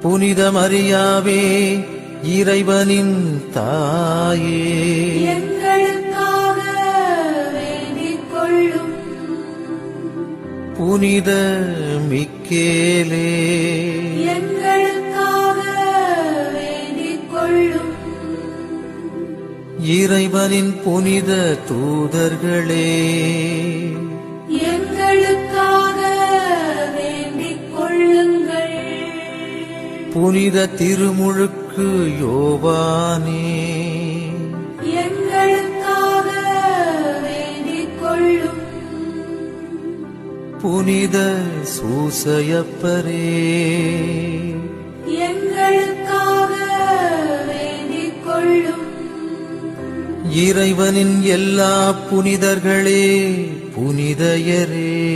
புனித மரியாவே இறைவனின் தாயே. எங்களுக்காக வேண்டிக் கொள்ளும். புனித மிக்கேலே எங்களுக்காக வேண்டிக் கொள்ளும். இறைவனின் புனித தூதர்களே. புனித திருமுழுக்கு யோவானே. புனித சூசையப்பரே. எங்களுக்காக வேண்டிக் கொள்ளும் இறைவனின் எல்லா புனிதர்களே புனிதயரே.